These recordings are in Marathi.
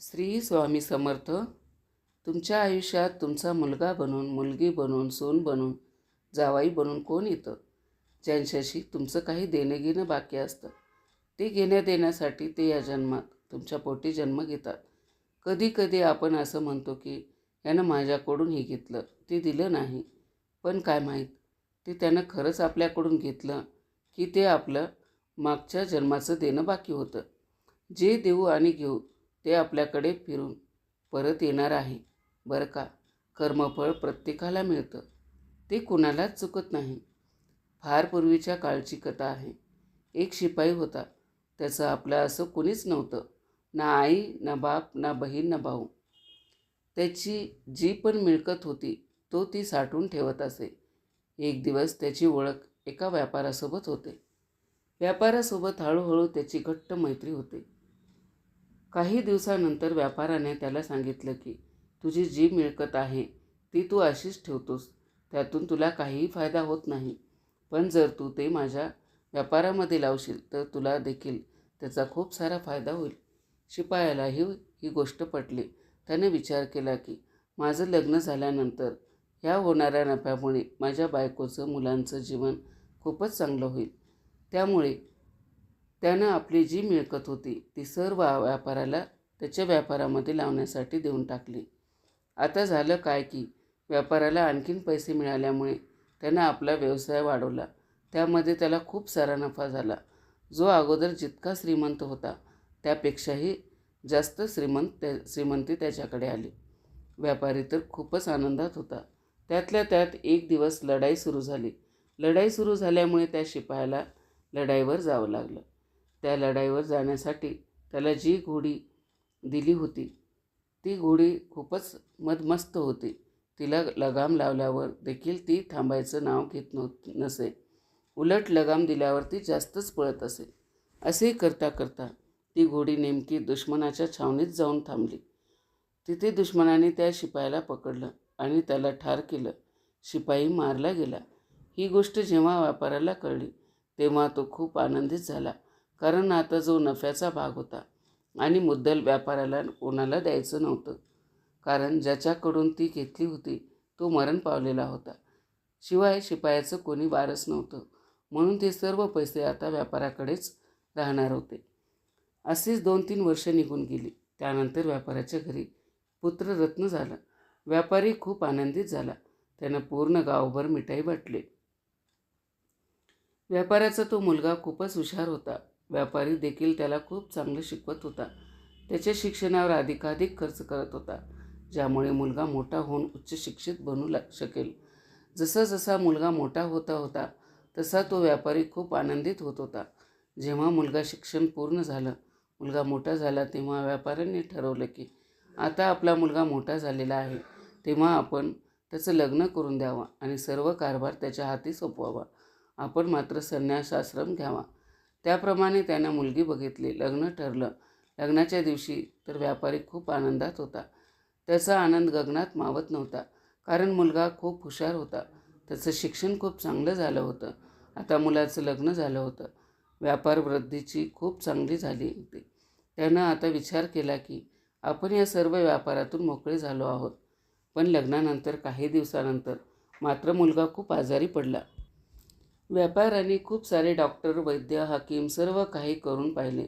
श्री स्वामी समर्थ. तुमच्या आयुष्यात तुमचा मुलगा बनून मुलगी बनून सून बनून जावाई बनून कोण येतं? ज्यांच्याशी तुमचं काही देणं घेणं बाकी असतं. ते घेण्या देण्यासाठी ते या जन्मात तुमच्या पोटी जन्म घेतात. कधी कधी आपण असं म्हणतो की यानं माझ्याकडून हे घेतलं ते दिलं नाही. पण काय माहीत ते त्यानं खरंच आपल्याकडून घेतलं की ते आपलं मागच्या जन्माचं देणं बाकी होतं. जे देऊ आणि घेऊ ते आपल्याकडे फिरून परत येणार आहे. बरं का? कर्मफळ प्रत्येकाला मिळतं. ते कुणालाच चुकत नाही. फार पूर्वीच्या काळची कथा आहे. एक शिपाई होता. त्याचं आपलं असं कुणीच नव्हतं. ना आई ना बाप ना बहीण ना भाऊ. त्याची जी पण मिळकत होती तो ती साठवून ठेवत असे. एक दिवस त्याची ओळख एका व्यापारासोबत होते. व्यापारासोबत हळूहळू त्याची घट्ट मैत्री होते. काही दिवसानंतर व्यापाराने त्याला सांगितलं की तुझी जी मिळकत आहे ती तू अशीच ठेवतोस. त्यातून तुला काहीही फायदा होत नाही. पण जर तू ते माझ्या व्यापारामध्ये लावशील तर तुला देखील त्याचा खूप सारा फायदा होईल. शिपायालाही ही गोष्ट पटली. त्याने विचार केला की माझं लग्न झाल्यानंतर ह्या होणाऱ्या नफ्यामुळे माझ्या बायकोचं मुलांचं जीवन खूपच चांगलं होईल. त्यामुळे त्यानं आपली जी मिळकत होती ती सर्व व्यापाराला त्याच्या व्यापारामध्ये लावण्यासाठी देऊन टाकली. आता झालं काय की व्यापाराला आणखीन पैसे मिळाल्यामुळे त्यानं आपला व्यवसाय वाढवला. त्यामध्ये त्याला खूप सारा नफा झाला. जो अगोदर जितका श्रीमंत होता त्यापेक्षाही जास्त श्रीमंत त्या श्रीमंती त्याच्याकडे आली. व्यापारी तर खूपच आनंदात होता. त्यातल्या त्यात एक दिवस लढाई सुरू झाली. लढाई सुरू झाल्यामुळे त्या शिपायाला लढाईवर जावं लागलं. त्या लढाईवर जाण्यासाठी त्याला जी घोडी दिली होती ती घोडी खूपच मदमस्त होती. तिला लगाम लावल्यावर देखील ती थांबायचं नाव घेत नव्हत नसे. उलट लगाम दिल्यावर ती जास्तच पळत असे. असे करता करता ती घोडी नेमकी दुश्मनाच्या छावणीत जाऊन थांबली. तिथे दुश्मनाने त्या शिपायाला पकडलं आणि त्याला ठार केलं. शिपाई मारला गेला. ही गोष्ट जेव्हा व्यापाराला कळली तेव्हा तो खूप आनंदित झाला. कारण आता जो नफ्याचा भाग होता आणि मुद्दल व्यापाराला कोणाला द्यायचं नव्हतं कारण ज्याच्याकडून ती घेतली होती तो मरण पावलेला होता. शिवाय शिपायाचं कोणी वारस नव्हतं म्हणून ते सर्व पैसे आता व्यापाराकडेच राहणार होते. असेच दोन तीन वर्ष निघून गेली. त्यानंतर व्यापाराच्या घरी पुत्ररत्न झालं. व्यापारी खूप आनंदित झाला. त्यानं पूर्ण गावभर मिठाई वाटली व्यापाराचा तो मुलगा खूपच हुशार होता. व्यापारी देखील त्याला खूप चांगलं शिकवत होता. त्याच्या शिक्षणावर अधिकाधिक खर्च करत होता ज्यामुळे मुलगा मोठा होऊन उच्च शिक्षित बनू लाग शकेल. जसा जसा मुलगा मोठा होता होता तसा तो व्यापारी खूप आनंदित होत होता. जेव्हा मुलगा शिक्षण पूर्ण झालं मुलगा मोठा झाला तेव्हा व्यापाऱ्यांनी ठरवलं की आता आपला मुलगा मोठा झालेला आहे तेव्हा आपण त्याचं लग्न करून द्यावा आणि सर्व कारभार त्याच्या हाती सोपवावा. आपण मात्र संन्यासाश्रम घ्यावा. त्याप्रमाणे त्यानं मुलगी बघितली लग्न ठरलं. लग्नाच्या दिवशी तर व्यापारी खूप आनंदात होता. त्याचा आनंद गगनात मावत नव्हता कारण मुलगा खूप हुशार होता. त्याचं शिक्षण खूप चांगलं झालं होतं. आता मुलाचं लग्न झालं होतं. व्यापार वृद्धीची खूप चांगली झाली होती. त्यानं आता विचार केला की आपण या सर्व व्यापारातून मोकळे झालो आहोत. पण लग्नानंतर काही दिवसानंतर मात्र मुलगा खूप आजारी पडला. व्यापाराने खूप सारे डॉक्टर वैद्य हाकीम सर्व काही करून पाहिले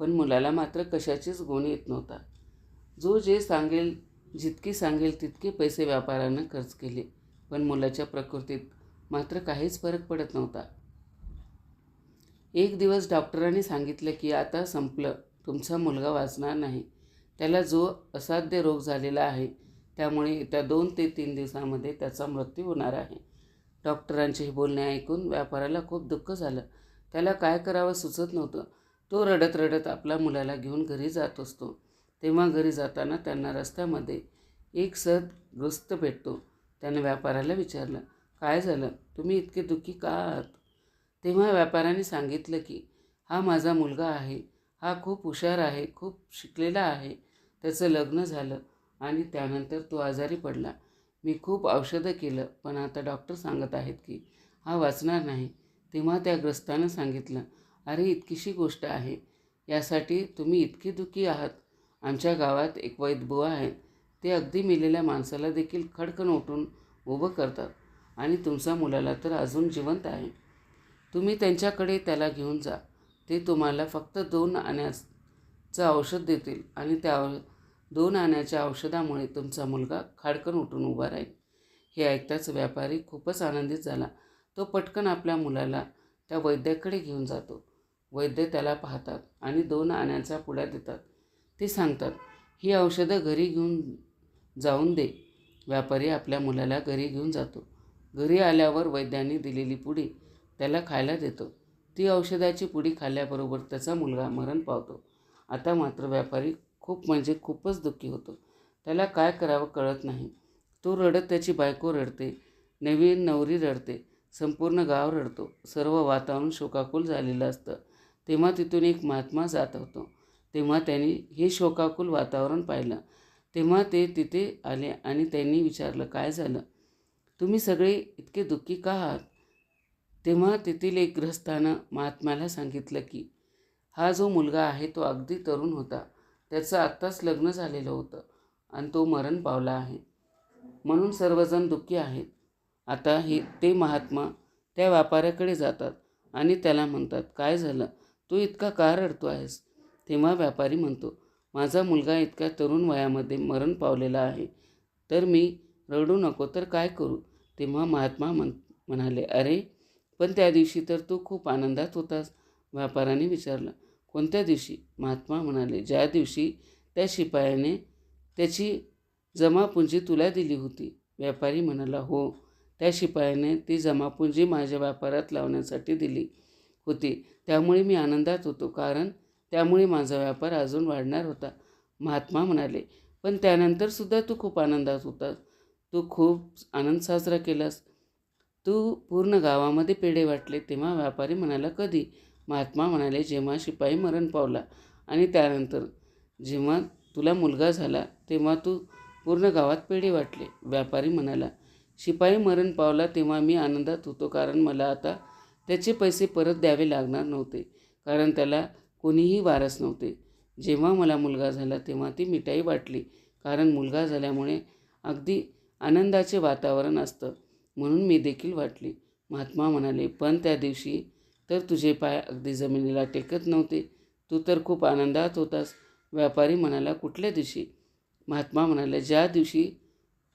पण मुलाला मात्र कशाचीच गुण येत नव्हता. जो जे सांगेल जितकी सांगेल तितके पैसे व्यापाऱ्यानं खर्च केले पण मुलाच्या प्रकृतीत मात्र काहीच फरक पडत नव्हता. एक दिवस डॉक्टरांनी सांगितलं की आता संपलं तुमचा मुलगा वाचणार नाही. त्याला जो असाध्य रोग झालेला आहे त्यामुळे येत्या दोन ते तीन दिवसामध्ये त्याचा मृत्यू होणार आहे. डॉक्टरांचे हे बोलणे ऐकून व्यापाराला खूप दुःख झालं. त्याला काय करावं सुचत नव्हतं. तो रडत रडत आपल्या मुलाला घेऊन घरी जात असतो. तेव्हा घरी जाताना त्यांना रस्त्यामध्ये एक सद ग्रस्त भेटतो. त्यानं व्यापाऱ्याला विचारलं काय झालं? तुम्ही इतके दुःखी का आहात? तेव्हा व्यापाऱ्याने सांगितलं की हा माझा मुलगा आहे. हा खूप हुशार आहे. खूप शिकलेला आहे. त्याचं लग्न झालं आणि त्यानंतर तो आजारी पडला. मी खूप औषधं केलं पण आता डॉक्टर सांगत आहेत की हा वाचणार नाही. तेव्हा त्या ग्रस्तानं सांगितलं अरे इतकीशी गोष्ट आहे. यासाठी तुम्ही इतकी दुःखी आहात. आमच्या गावात एक वैद्यबुवा आहेत. ते अगदी मेलेल्या माणसाला देखील खडकन उठून उभं करतात आणि तुमचा मुलाला तर अजून जिवंत आहे. तुम्ही त्यांच्याकडे त्याला घेऊन जा. ते तुम्हाला फक्त दोन आण्याचं औषध देतील आणि त्या दोन आण्याच्या औषधामुळे तुमचा मुलगा खाडकन उठून उभा राहील. हे ऐकताच व्यापारी खूपच आनंदित झाला. तो पटकन आपल्या मुलाला त्या वैद्याकडे घेऊन जातो. वैद्य त्याला पाहतात आणि दोन आण्याचा पुड्या देतात. ते सांगतात ही औषधं घरी घेऊन जाऊन दे. व्यापारी आपल्या मुलाला घरी घेऊन जातो. घरी आल्यावर वैद्यांनी दिलेली पुडी त्याला खायला देतो. ती औषधाची पुडी खाल्ल्याबरोबर त्याचा मुलगा मरण पावतो. आता मात्र व्यापारी खूप म्हणजे खूपच दुःखी होतो. त्याला काय करावं कळत नाही. तो रडत त्याची बायको रडते नवीन नवरी रडते संपूर्ण गाव रडतो सर्व वातावरण शोकाकुल झालेलं असतं. तेव्हा तिथून एक महात्मा जात होतो. तेव्हा त्यांनी हे शोकाकुल वातावरण पाहिलं. तेव्हा ते तिथे आले आणि त्यांनी विचारलं काय झालं? तुम्ही सगळे इतके दुःखी का आहात? तेव्हा तेथील एक ग्रस्तानं महात्म्याला सांगितलं की हा जो मुलगा आहे तो अगदी तरुण होता. त्याचं आत्ताच लग्न झालेलं होतं आणि तो मरण पावला आहे. म्हणून सर्वजण दुःखी आहेत. आता हे ते महात्मा त्या व्यापाऱ्याकडे जातात आणि त्याला म्हणतात काय झालं? तू इतका का रडतो आहेस? तेव्हा व्यापारी म्हणतो माझा मुलगा इतक्या तरुण वयामध्ये मरण पावलेला आहे. तर मी रडू नको तर काय करू? तेव्हा महात्मा म्हण म्हणाले अरे पण त्या दिवशी तर तू खूप आनंदात होतास व्यापाऱ्याने विचारलं. कोणत्या दिवशी? महात्मा म्हणाले ज्या दिवशी त्या शिपायाने त्याची जमापुंजी तुला दिली होती. व्यापारी म्हणाला हो. त्या शिपायाने ती जमापुंजी माझ्या व्यापारात लावण्यासाठी दिली होती. त्यामुळे मी आनंदात होतो कारण त्यामुळे माझा व्यापार अजून वाढणार होता. महात्मा म्हणाले पण त्यानंतरसुद्धा तू खूप आनंदात होतास तू खूप आनंद साजरा केलास. तू पूर्ण गावामध्ये पेढे वाटले तेव्हा व्यापारी म्हणाला कधी? महात्मा म्हणाले जेव्हा शिपाई मरण पावला आणि त्यानंतर जेव्हा तुला मुलगा झाला तेव्हा तू पूर्ण गावात पेढे वाटले. व्यापारी म्हणाला शिपाई मरण पावला तेव्हा मी आनंदात होतो कारण मला आता त्याचे पैसे परत द्यावे लागणार नव्हते कारण त्याला कोणीही वारस नव्हते. जेव्हा मला मुलगा झाला तेव्हा ती मिठाई वाटली कारण मुलगा झाल्यामुळे अगदी आनंदाचे वातावरण असतं म्हणून मी देखील वाटली. महात्मा म्हणाले पण त्या दिवशी तर तुझे पाय अगदी जमिनीला टेकत नव्हते. तू तर खूप आनंदात होतास. व्यापारी म्हणाला कुठल्या दिवशी? महात्मा म्हणाला ज्या दिवशी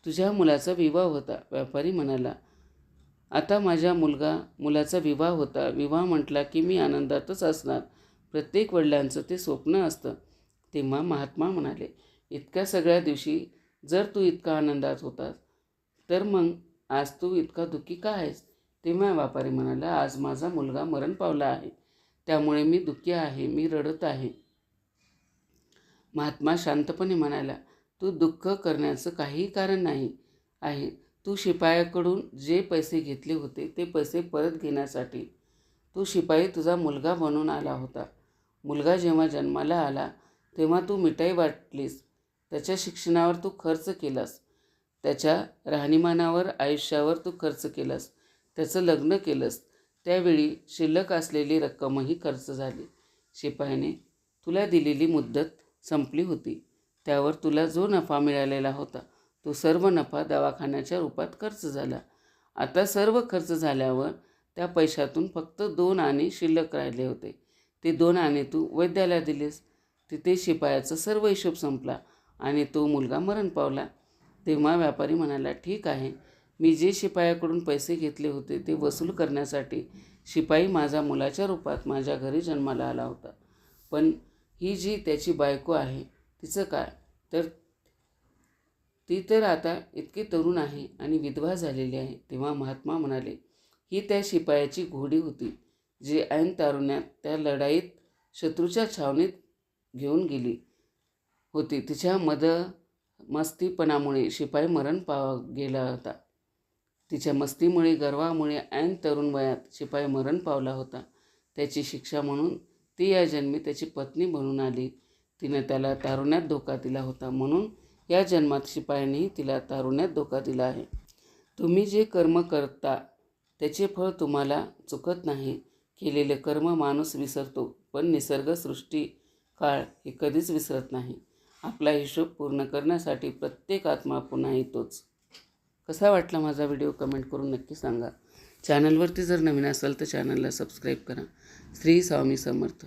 तुझ्या मुलाचा विवाह होता. व्यापारी म्हणाला आता माझ्या मुलगा मुलाचा विवाह होता. विवाह म्हटला की मी आनंदातच असणार. प्रत्येक वडिलांचं ते स्वप्न असतं. तेव्हा महात्मा म्हणाले इतक्या सगळ्या दिवशी जर तू इतका आनंदात होतास तर मग आज तू इतका दुःखी का आहेस? तेव्हा व्यापारी म्हणाला आज माझा मुलगा मरण पावला आहे. त्यामुळे मी दुःखी आहे मी रडत आहे. महात्मा शांतपणे म्हणाला तू दुःख करण्याचं काहीही कारण नाही आहे. तू शिपायाकडून जे पैसे घेतले होते ते पैसे परत घेण्यासाठी. तू शिपाई तुझा मुलगा बनून आला होता. मुलगा जेव्हा जन्माला आला तेव्हा तू मिठाई वाटलीस. त्याच्या शिक्षणावर तू खर्च केलास. त्याच्या राहणीमानावर आयुष्यावर तू खर्च केलास. त्याचं लग्न केलंस. त्यावेळी शिल्लक असलेली रक्कमही खर्च झाली. शिपायाने तुला दिलेली मुद्दत संपली होती. त्यावर तुला जो नफा मिळालेला होता तो सर्व नफा दवाखान्याच्या रूपात खर्च झाला. आता सर्व खर्च झाल्यावर त्या पैशातून फक्त दोन आणे शिल्लक राहिले होते. ते दोन आणे तू वैद्याला दिलेस. तिथे शिपायाचा सर्व हिशोब संपला आणि तो मुलगा मरण पावला. तेव्हा व्यापारी म्हणाला ठीक आहे. मी जे शिपायाकडून पैसे घेतले होते ते वसूल करण्यासाठी शिपाई माझा मुलाच्या रूपात माझ्या घरी जन्माला आला होता. पण ही जी त्याची बायको आहे तिचं काय? तर ती तर आता इतकी तरुण आहे आणि विधवा झालेली आहे तेव्हा महात्मा म्हणाले ही त्या शिपायाची घोडी होती जी ऐन तारुण्यात त्या लढाईत शत्रूच्या छावणीत घेऊन गेली होती. तिच्या मद मस्तीपणामुळे शिपाई मरण पाव गेला होता. तिच्या मस्तीमुळे गर्वामुळे ऐन तरुण वयात शिपाई मरण पावला होता. त्याची शिक्षा म्हणून ती या जन्मी त्याची पत्नी बनून आली. तिनं त्याला तारुण्यात धोका दिला होता म्हणून या जन्मात शिपायानेही तिला तारुण्यात धोका दिला आहे. तुम्ही जे कर्म करता त्याचे फळ तुम्हाला चुकत नाही. केलेले कर्म माणूस विसरतो पण निसर्ग सृष्टी काळ हे कधीच विसरत नाही. आपला हिशोब पूर्ण करण्यासाठी प्रत्येक आत्मा पुन्हा येतोच. कसा वाटला माझा व्हिडिओ कमेंट करून नक्की सांगा. चॅनलवरती जर नवीन असाल तर चॅनलला सबस्क्राईब करा. श्री स्वामी समर्थ.